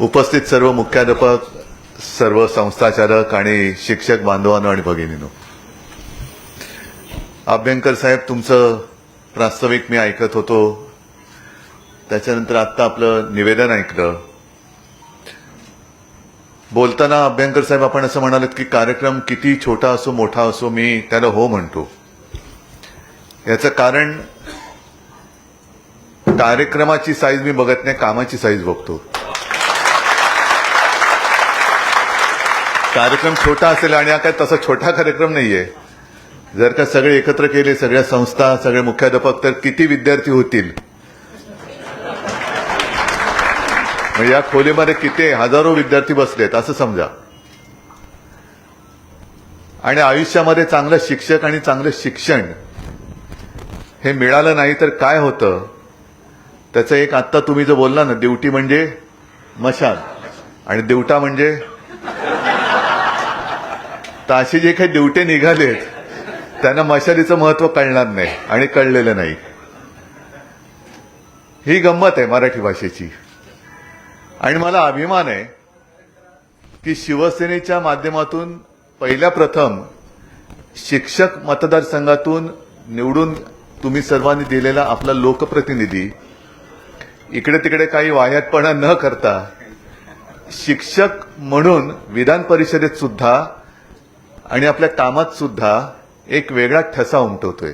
उपस्थित सर्व मुख्याध्यापक सर्व संस्थाचालक आणि शिक्षक बांधवांनो आणि भगिनीनो. अभ्यंकर साहेब तुमचं प्रास्ताविक मी ऐकत होतो. त्याच्यानंतर आत्ता आपलं निवेदन ऐकलं. बोलताना अभ्यंकर साहेब आपण असं म्हणालात की कार्यक्रम किती छोटा असो मोठा असो मी त्याला हो म्हणतो. याचं कारण कार्यक्रमाची साईज मी बघत नाही कामाची साईज बघतो. कार्यक्रम छोटा असेल आणि हा काय तसा छोटा कार्यक्रम नाहीये. जर का सगळे एकत्र केले सगळ्या संस्था सगळे मुख्याध्यापक तर किती विद्यार्थी होतील? या खोलीमध्ये किती हजारो विद्यार्थी बसलेत असं समजा. आणि आयुष्यामध्ये चांगलं शिक्षक आणि चांगलं शिक्षण हे मिळालं नाही तर काय होतं? त्याचं एक आत्ता तुम्ही जो बोलला ना देवटी म्हणजे मशाल. आणि देवटा म्हणजे तर असे जे काही ड्युटे निघालेत त्यांना मशालीचं महत्त्व कळणार नाही आणि कळलेलं नाही. ही गंमत आहे मराठी भाषेची. आणि मला अभिमान आहे की शिवसेनेच्या माध्यमातून पहिल्या प्रथम शिक्षक मतदारसंघातून निवडून तुम्ही सर्वांनी दिलेला आपला लोकप्रतिनिधी इकडे तिकडे काही वाह्यातपणा न करता शिक्षक म्हणून विधान परिषदेत सुद्धा आणि आपल्या कामात सुद्धा एक वेगळा ठसा उमटवतोय.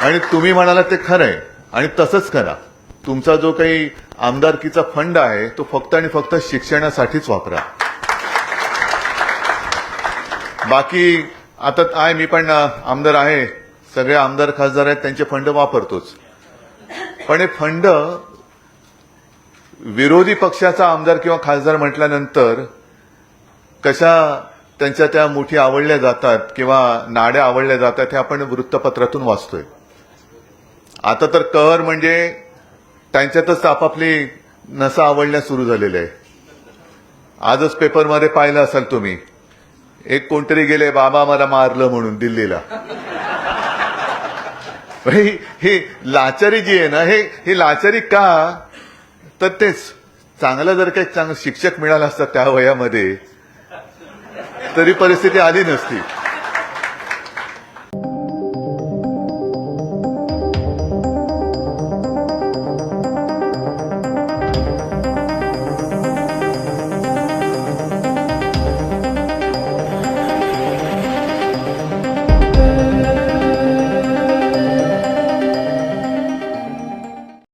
आणि तुम्ही म्हणाला ते खरंय. आणि तसंच करा. तुमचा जो काही आमदारकीचा फंड आहे तो फक्त आणि फक्त शिक्षणासाठीच वापरा. बाकी आता आहे मी पण आमदार आहे. सगळे आमदार खासदार आहेत त्यांचे फंड वापरतोच. पण हे फंड विरोधी पक्षाचा आमदार किंवा खासदार म्हटल्यानंतर कशा त्यांच्या त्या मुठी आवडल्या जातात किंवा नाड्या आवडल्या जातात हे आपण वृत्तपत्रातून वाचतोय. आता तर कहर म्हणजे त्यांच्यातच आपापली नसा आवडण्यास सुरू झालेले आहे आजच पेपरमध्ये पाहिलं असाल तुम्ही एक कोणतरी गेले बाबा मला मारलं म्हणून दिल्लीला. ही लाचारी जी आहे ना हे ही लाचारी का? तर तेच चांगला जर काही चांगला शिक्षक मिळाला असता त्या वयामध्ये तरी परिस्थिती आली नसती.